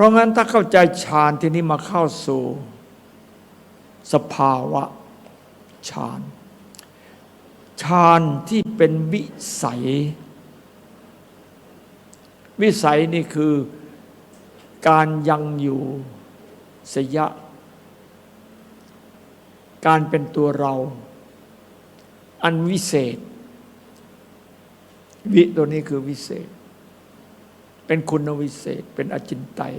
ราะงั้นถ้าเข้าใจฌานที่นี้มาเข้าสู่ สภาวะฌานฌานที่เป็นวิสัย วิสัยนี่คือการยังอยู่สยะ การเป็นตัวเรา อันวิเศษ วิตัวนี้คือวิเศษ เป็นคุณวิเศษ เป็นอจินไตย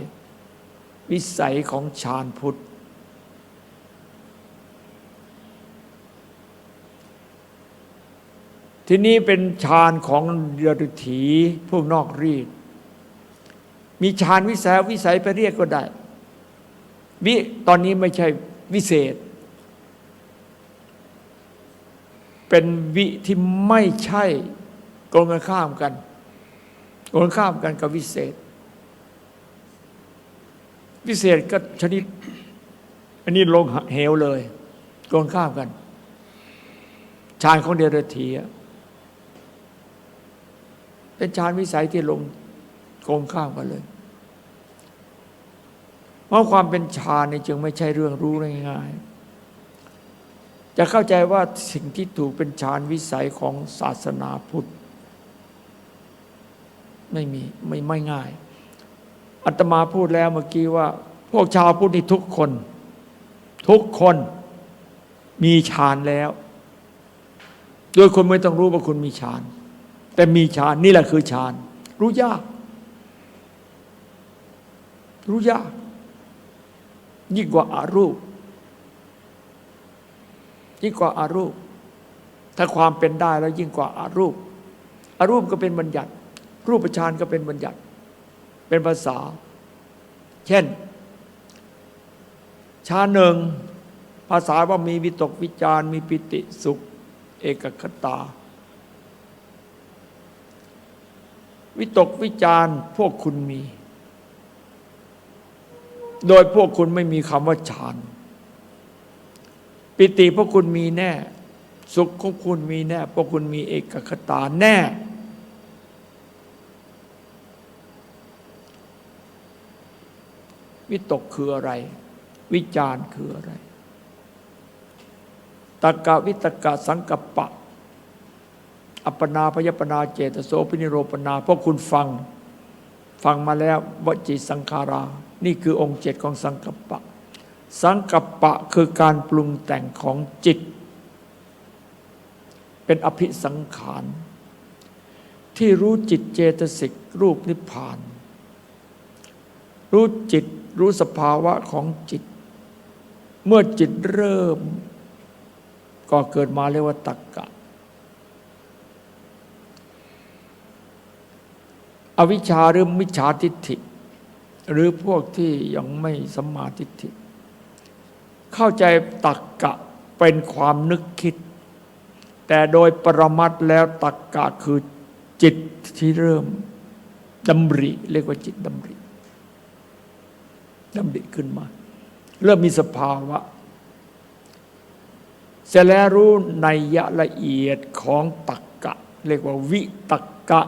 วิสัยของฌานพุทธ ที่นี้เป็นฌานของเดือดถีพวกนอกรีด มีฌานวิสัยวิสัยไปเรียกก็ได้ วิตอนนี้ไม่ใช่วิเศษ เป็นวิที่ไม่ใช่ตรงกันข้ามกัน ตรงข้ามกันกับวิเศษ วิเศษก็ชนิด อันนี้ลงเหวเลยตรงข้ามกันฌานของเดรธีเป็นฌานวิสัยที่ลงตรงข้ามกันเลย เพราะความเป็นฌานนี่จึงไม่ใช่เรื่องรู้ง่ายๆจะเข้าใจว่าสิ่งที่ถูกเป็นฌานวิสัยของศาสนาพุทธ ไม่มีไม่ไม่ง่ายอัตมาพูดแล้วเมื่อกี้ว่า พวกชาวพุทธนี่ทุกคน ทุกคนมีฌานแล้วโดยคนไม่ต้องรู้ว่าคุณมีฌาน แต่มีฌานนี่แหละคือฌาน รู้ยาก รู้ยาก ยิ่งกว่าอารูป ยิ่งกว่าอารูป ถ้าความเป็นได้แล้วยิ่งกว่าอารูปอารูปก็เป็นบัญญัติ รูปฌานก็เป็นบัญญัติ เป็นภาษา เช่นชาหนึ่งภาษาว่ามีวิตกวิจารมีปิติสุข เอกคตา วิตกวิจารพวกคุณมี โดยพวกคุณไม่มีคำว่าฌานปิติพวกคุณมีแน่ สุขของคุณมีแน่ พวกคุณมีเอกคตาแน่ วิตกคืออะไร วิจารคืออะไรตากะวิตกะสังกปะ อัปปนาพยปนาเจตโสปินิโรปนาเพราะคุณฟัง ฟังมาแล้ววจิสังขารา นี่คือองค์เจ็ดของสังกปะ สังกปะคือการปรุงแต่งของจิต เป็นอภิสังขารที่รู้จิตเจตสิกรูปนิพพาน รู้จิต รู้สภาวะของจิต เมื่อจิตเริ่ม ก็เกิดมาเรียกว่าตักกะ อวิชชาหรือมิจฉาทิฏฐิ หรือพวกที่ยังไม่สัมมาทิฏฐิ เข้าใจตักกะเป็นความนึกคิด แต่โดยปรมัตแล้วตักกะคือจิตที่เริ่มดำริ เรียกว่าจิตดำริ ดำริขึ้นมา เริ่มมีสภาวะเสร็จแล้วรู้ในยะละเอียดของตักกะ เรียกว่าวิตักกะ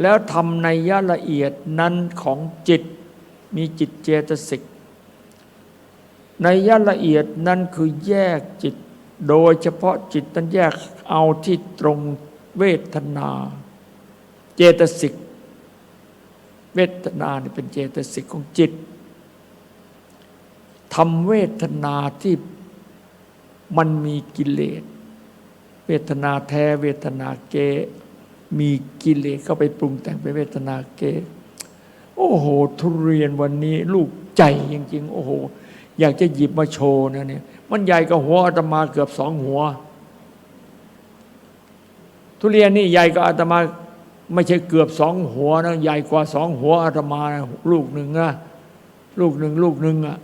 แล้วทำในยะละเอียดนั้นของจิต มีจิตเจตสิกในยะละเอียดนั้นคือแยกจิต โดยเฉพาะจิตนั้นแยกเอาที่ตรงเวทนา เจตสิก เวทนาเนี่เป็นเจตสิกของจิต ทำเวทนาที่มันมีกิเลส เวทนาแท้เวทนาเก มีกิเลสเข้าไปปรุงแต่งเป็นเวทนาเก โอ้โห ทุเรียนวันนี้ลูกใจจริงๆ โอ้โห อยากจะหยิบมาโชว์นะเนี่ย มันใหญ่กว่าหัวอาตมาเกือบสองหัว ทุเรียนนี่ใหญ่กว่าอาตมาไม่ใช่เกือบสองหัวนะใหญ่กว่าสองหัวอาตมาลูกหนึ่งนะลูกหนึ่งลูกหนึ่งอะ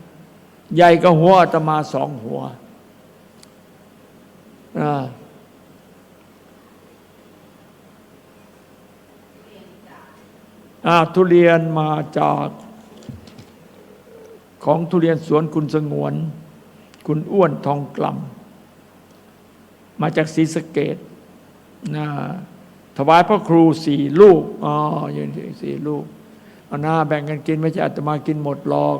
ใหญ่กับหัวอาตมาสองหัวทุเรียนมาจากของทุเรียนสวนคุณสงวน คุณอ้วนทองกล่ำมาจากศรีสะเกดนะถวายพระครูสี่ลูกอ๋อยืนสี่ลูกเอาหน้าแบ่งกันกินไม่ใช่อาตมากินหมดหรอก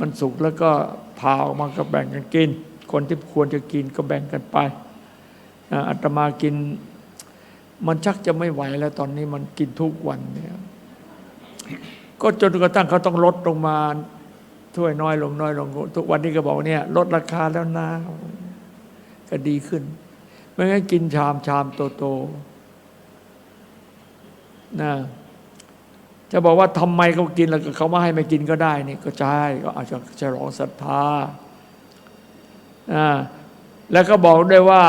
มันสุกแล้วก็ผ่าออกมาก็แบ่งกันกิน คนที่ควรจะกินก็แบ่งกันไปอ่าอาตมากิน มันชักจะไม่ไหวแล้วตอนนี้มันกินทุกวันเนี่ยก็จนกระทั่งเขาต้องลดลงมาถ้วยน้อยลงน้อยลง ทุกวันนี้ก็บอกเนี่ย ลดราคาแล้วนะก็ดีขึ้น ไม่งั้นกินชามชามโตโตๆนะ จะบอกว่าทำไมเขากินแล้วเขาไม่ให้ไม่กินก็ได้นี่ก็ใช่ก็อาจจะฉลองศรัทธาอ่าแล้วก็บอกด้วยว่า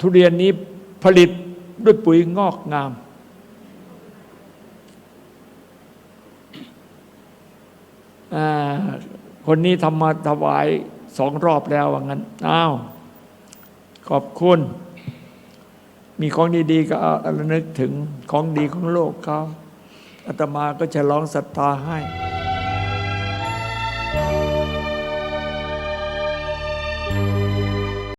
ทุเรียนนี้ผลิตด้วยปุ๋ยงอกงาม คนนี้ทำมาถวายสองรอบแล้วว่างั้น อ้าว ขอบคุณ มีของดีๆก็เอาระลึกถึงของดีของโลกเขา อาตมาก็จะร้องศรัทธาให้